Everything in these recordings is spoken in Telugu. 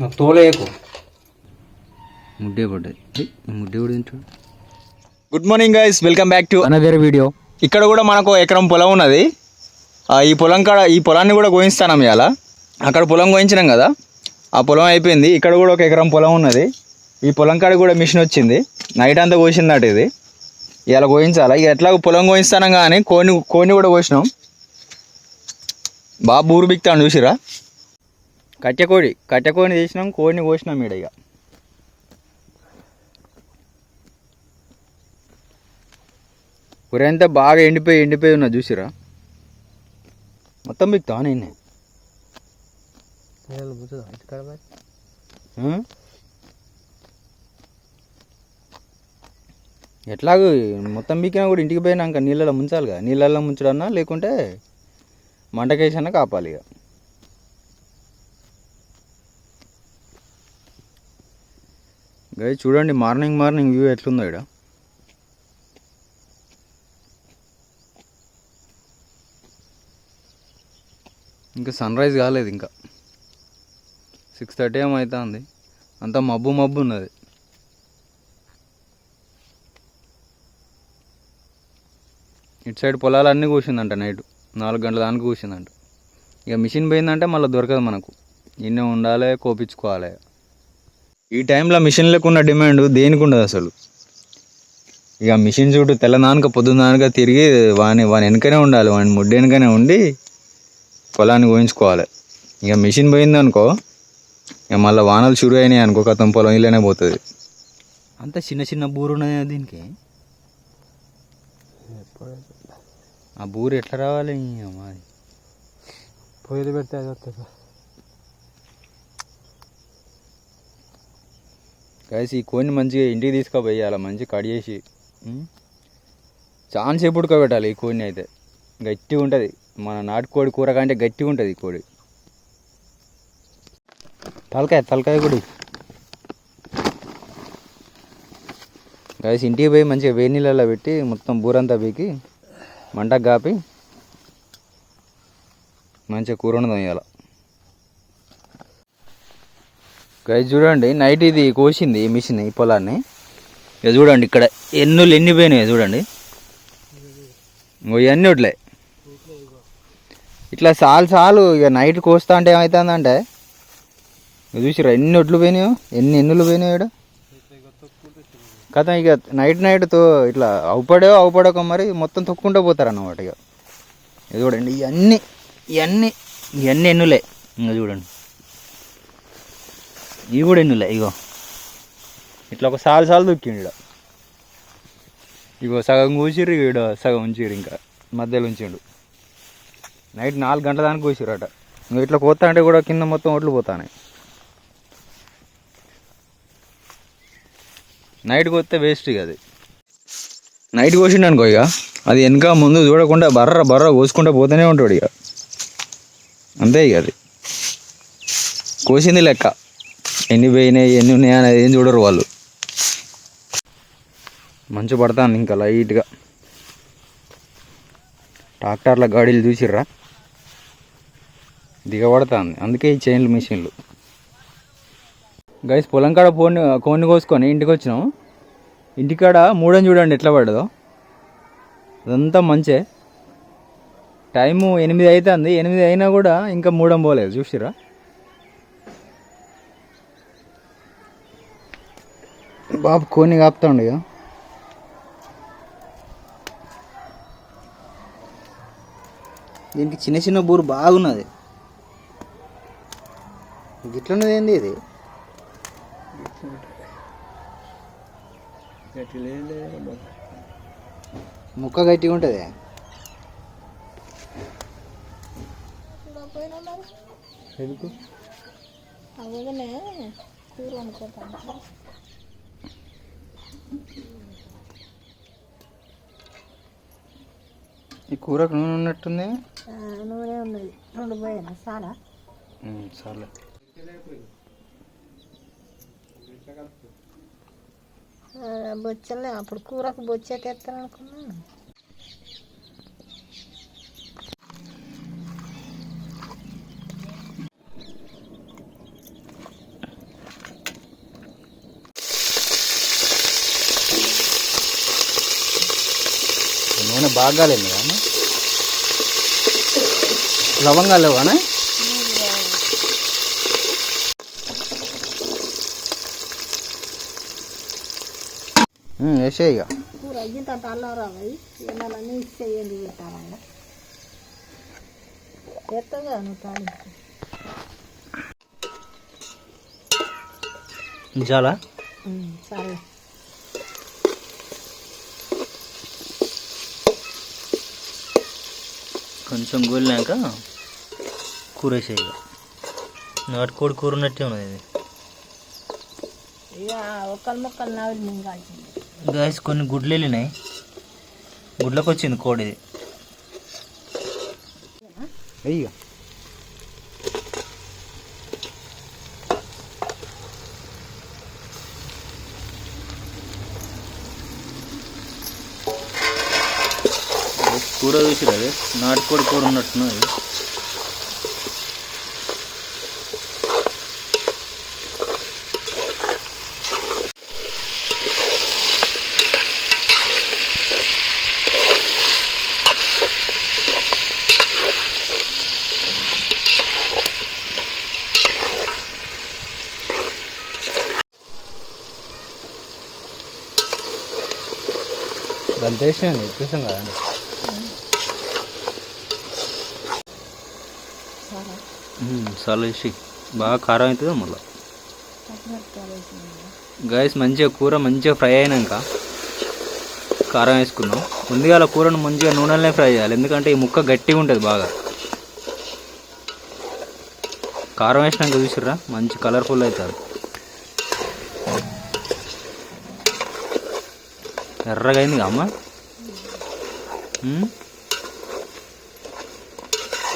నాకు తోలేయకు ముడ్డే పడ్డది ముడ్డే కూడా తింటాడు? Good morning guys welcome back to another video ఇక్కడ కూడా మనకు ఎకరం పొలం ఉన్నది. ఆ, ఈ పొలం కాడ ఈ పొలాన్ని కూడా కోయిస్తాం ఇవాళ అక్కడ పొలం కోయించినాం కదా. ఆ పొలం అయిపోయింది. ఇక్కడ కూడా ఒక ఎకరం పొలం ఉన్నది. ఈ పొలం కాడ కూడా మిషన్ వచ్చింది. నైట్ అంతా కోసిందట ఇది. ఇవాళ కోయించాలి? ఇక ఎట్లా పొలం కోయిస్తానం కానీ కోని కోని కూడా కోసినాం. బాగా బూరు బిక్తాను చూసిరా కట్టెకోడి కట్టెకోని తీసినాం కోడిని కోసినాం ఈడ ఇక ఊరంతా బాగా ఎండిపోయి ఎండిపోయి ఉన్నా చూసిరా మొత్తం బిక్తా నేను ఎట్లాగో మొత్తం బీకినా కూడా ఇంటికి పోయినాక నీళ్ళలో ముంచాలిగా నీళ్ళల్లో ముంచడన్నా లేకుంటే మంటకేసన్నా కాపాలి ఇక గై చూడండి మార్నింగ్ మార్నింగ్ వ్యూ ఎట్లుందో ఇక్కడ ఇంకా సన్ రైజ్ కాలేదు ఇంకా. సిక్స్ థర్టీ ఏమో అవుతుంది అంతా మబ్బు మబ్బు ఉన్నది. ఇటు సైడ్ పొలాలన్నీ కూర్చుందంట నైట్. నాలుగు గంటల దానికి కూసిందంట. ఇక మిషన్ పోయిందంటే మళ్ళీ దొరకదు మనకు. ఇన్నే ఉండాలి కోపించుకోవాలి. ఈ టైంలో మిషన్లకు ఉన్న డిమాండ్ దేనికి ఉండదు అసలు? ఇక మిషన్ చుట్టూ తెల్లదానక పొద్దున్నానక తిరిగి వాని వాని వెనకనే ఉండాలి. వాని ముడ్డు వెనకనే ఉండి పొలాన్ని ఊహించుకోవాలి ఇక మిషన్ పోయింది అనుకో ఇక మళ్ళీ వానలు షురు అయినాయి అనుకో కథం పొలం ఇల్లనే పోతుంది. అంత చిన్న చిన్న బూరు ఉన్నది దీనికి? ఆ బూరు ఎట్లా రావాలి? పొయ్యిలు పెడితే అది వస్తుంది గైస్ ఈ కోడిని మంచిగా ఇంటికి తీసుకుపోయాలి మంచిగా కట్ చేసి చాలా సేపు ఉడకబెట్టాలి ఈ కోడిని అయితే? గట్టిగా ఉంటుంది. మన నాటుకోడి కూర కంటే గట్టిగా ఉంటుంది ఈ కోడి. తలకాయ తలకాయ కూడా కలిసి ఇంటికి పోయి మంచిగా వేడి నీళ్ళలో పెట్టి మొత్తం బూరంతా పీకి మంటకు కాపి మంచిగా కూర ఉండదు ఇవాళ. గైస్ చూడండి నైట్ ఇది కోసింది ఈ మిషన్ ఈ పొలాన్ని. ఇక చూడండి ఇక్కడ ఎన్నులు ఎన్ని పోయినాయి చూడండి. ఇవన్నీ వడ్లే ఇట్లా సాలు సాలు ఇక నైట్ కోస్తా అంటే ఏమవుతుందంటే చూసిరా ఎన్ని ఒడ్లు పోయినాయో ఎన్ని ఎన్నులు పోయినాయో ఇక్కడ కథ ఇక నైట్ నైట్తో ఇట్లా అవుపడో అవుపడక మరి మొత్తం తొక్కుంటూ పోతారు అన్నమాట ఇక ఇది చూడండి ఇవన్నీ ఇవన్నీ ఇవన్నీ ఎన్నులే. ఇంకా చూడండి. ఇవి కూడా ఎన్నులే ఇగో. ఇట్లా ఒక సాలు సార్లు దొక్కిండు ఈడ. ఇగో సగం కూసిర్రు ఈడ సగం ఉంచిర్రు ఇంకా. మధ్యలో ఉంచిండు. నైట్ నాలుగు గంటల దానికి అట నువ్వు ఇట్లా కోతా అంటే కూడా కింద మొత్తం ఒట్లు పోతానే నైట్ కోస్తే వేస్ట్ ఇక అది. నైట్ కోసిండు అనుకో ఇక అది వెనక ముందు చూడకుండా బర్ర బర్ర కోసుకుంటూ పోతూనే ఉంటాడు ఇక అంతే ఇక అది. కోసింది లెక్క. ఎన్ని పోయినాయి ఎన్ని ఉన్నాయి అనేది ఏం చూడరు వాళ్ళు. మంచు పడతాను ఇంకా లైట్గా. ట్రాక్టర్ల గాడీలు చూసిర్రా? దిగబడుతుంది. అందుకే ఈ చైన్లు మిషన్లు. గైస్ పొలం కాడ పోని కోన్ని కోసుకొని ఇంటికి వచ్చినాం. ఇంటికాడ మూడని చూడండి ఎట్లా పడదో అదంతా మంచే. టైము ఎనిమిది అవుతుంది ఎనిమిది అయినా కూడా ఇంకా మూడం పోలేదు. చూసిరా బాబు కోని కాపుతా ఉండు ఇక దీనికి చిన్న చిన్న బూరు బాగున్నది. గిట్లున్నది ఏంది ఇది? ముక్క గట్టిగా ఉంటుంది. ఎందుకు? అవగానే కూర వండుకోతాను ఈ కూరకు నూనె ఉన్నట్టుంది? నూనె ఉన్నది. రెండు పోయినా చాలా సర్లే బొచ్చలే అప్పుడు కూరకు బొచ్చే తెస్తాను బాగా కాలేదు అమ్మ? లవంగాలు లేవానా? వేసే ఇక. కూర అయిన తర్వాత అల్లం రావాలి ఎండాలన్నీ ఇచ్చేయండి పెట్టాలండి ఎత్తగా నువ్వు తాలింపు. చాలా ఉమ్, సరే. కొంచెం గోలినాక కూర వేసేయి నాటుకోడి కూర ఉన్నట్టే ఉన్నది ఇది. గాయస్ కొన్ని గుడ్లు వెళ్ళినాయి. గుడ్లకు వచ్చింది కోడిది అయ్యో కూర చూసిరు అదే? నాటుకోడి కూర ఉన్నట్టున్నది. దాని వేసినాను చెప్పేసాం కదండి చాలా వేసి బాగా కారం అవుతుంది మళ్ళీ. గాయస్ మంచిగా కూర మంచిగా ఫ్రై అయినాక కారం వేసుకున్నాం ముందుగా అలా కూరను మంచిగా నూనెలనే ఫ్రై చేయాలి. ఎందుకంటే ఈ ముక్క గట్టిగా ఉంటుంది బాగా. కారం వేసినాక చూసిర్రా? మంచి కలర్ఫుల్ అవుతుంది. ఎర్రగా అయింది అమ్మ?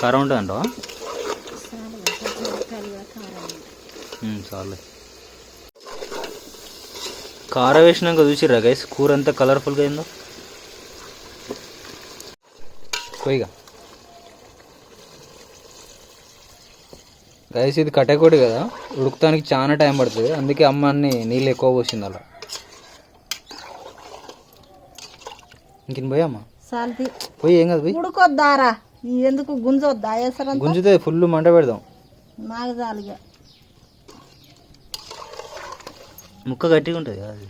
కారం ఉంటుంది చాలే. కారం వేసినాక చూసిర్రా గైస్ కూర ఎంత కలర్ఫుల్గా అయిందో? పోయిగా. గైస్ ఇది కట్టెకోడి కదా? ఉడుకుతానికి చాలా టైం పడుతుంది. అందుకే అమ్మ అన్ని నీళ్ళు ఎక్కువ పోసింది అలా. ఇంకిన పోయి అమ్మ? సాల్తి పోయి ఏం కాదు పోయి. ఉడుకొద్దారా? ఎందుకు గుంజొద్దా? గుంజితే ఫుల్ మంట పెడదాం. నాకు చాలుగా ముక్క గట్టిగా ఉంటుంది కదా అది.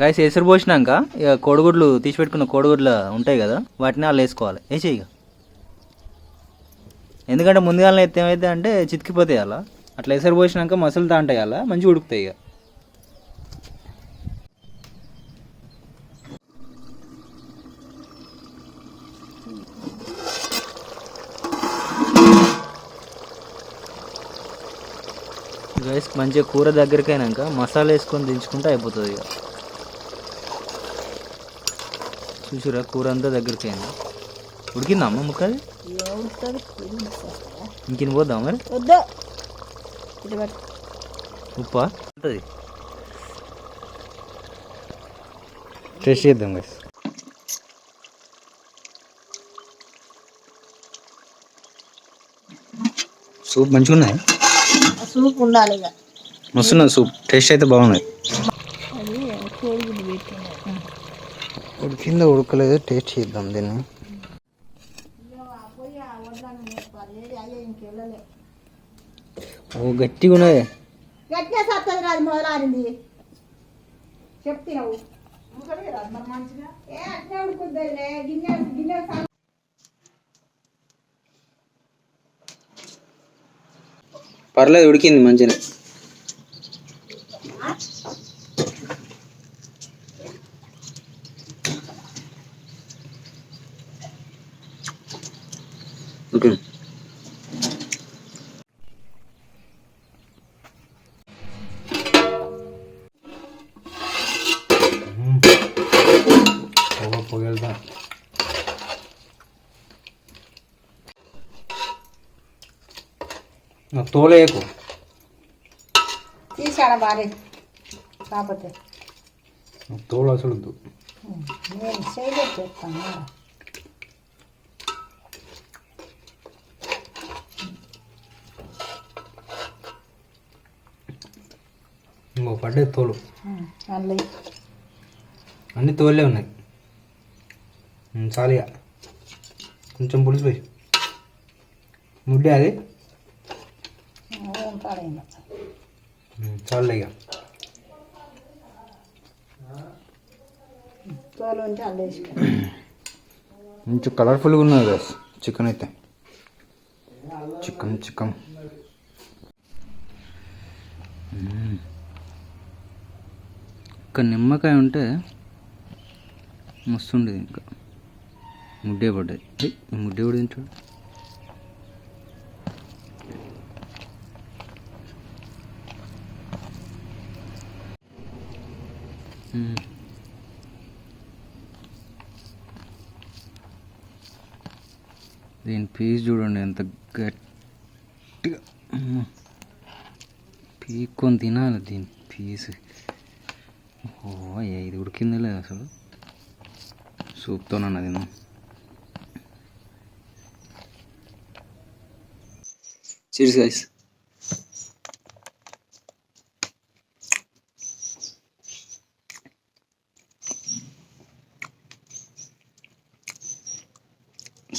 గాయస్ ఎసురు పోసినాక ఇక కోడిగుడ్లు తీసి పెట్టుకున్న కోడిగుడ్లు ఉంటాయి కదా వాటిని వాళ్ళు వేసుకోవాలి. వేసి ఇక? ఎందుకంటే ముందుగానే ఎత్తే ఏమైతే అంటే చితికిపోతాయి అలా. అట్లా ఎసరు పోసినాక మసలు తాంటాయి అలా మంచిగా ఉడుకుతాయి ఇక. మంచిగా కూర దగ్గరికి అయినాక మసాలా వేసుకొని దించుకుంటే అయిపోతుంది ఇక. చూసిరా కూర అంతా దగ్గరికి అయింది ఉడికిందా అమ్మ ముక్కది? ఉడుతుంది ఇంకిన పోద్దాం మరి? ఉప్పా? ఉంటుంది టేస్ట్ చేద్దాం గైస్ సూప్ మంచిగా ఉన్నాయి ఆ సూప్ ఉండాలి ఇక. మస్తున్నది సూప్ టేస్ట్ అయితే పెట్టింది ఉడికిందో ఉడకలేదో టేస్ట్ చేద్దాం దీన్ని. ఓ గట్టిగా ఉన్నది. గట్టిగా సత్తది రాదు మొదలాడింది చెప్తున్నావు. ఏ అట్నే ఉడుకుద్దిలే గిన్నె గిన్నె సా- పర్లేదు ఉడికింది మంచిగా పొగలుదా తోలేకు తీసాడ బాగా కాకపోతే. తోలు అసలు వద్దు. నేను చేయలేదు చెప్తాను. ఇంకో పడ్డే తోలు. అన్ని తోలే ఉన్నాయి. చాలు ఇక. కొంచెం పులుసు పోయి. ముడ్డే అది? చాలులే ఇక. కొంచెం కలర్ఫుల్గా ఉన్నది కదా చికెన్ అయితే. చికెన్ చికెన్ ఒక నిమ్మకాయ ఉంటే మస్తు ఉండేది ఇంకా. ముడ్డే పడ్డది ముడ్డే కూడా తింటాడు? దీని పీస్ చూడండి ఎంత గట్టిగా. పీక్కొని తినాలి దీని పీస్. ఓ ఇది ఉడికిందే లేదు అసలు సూప్తోనన్నా తిన్నాం. Cheers, గైస్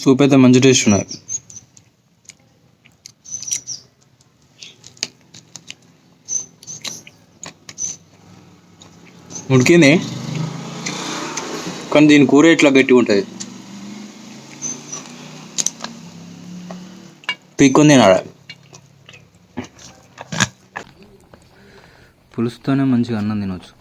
సూప్ అయితే మంచి టేస్ట్ ఉన్నాయి. ఉడికింది. కానీ దీని కూర ఇట్లా గట్టిగా ఉంటుంది. పీక్కొని తినాలి. పులుసుతోనే మంచిగా అన్నం తినవచ్చు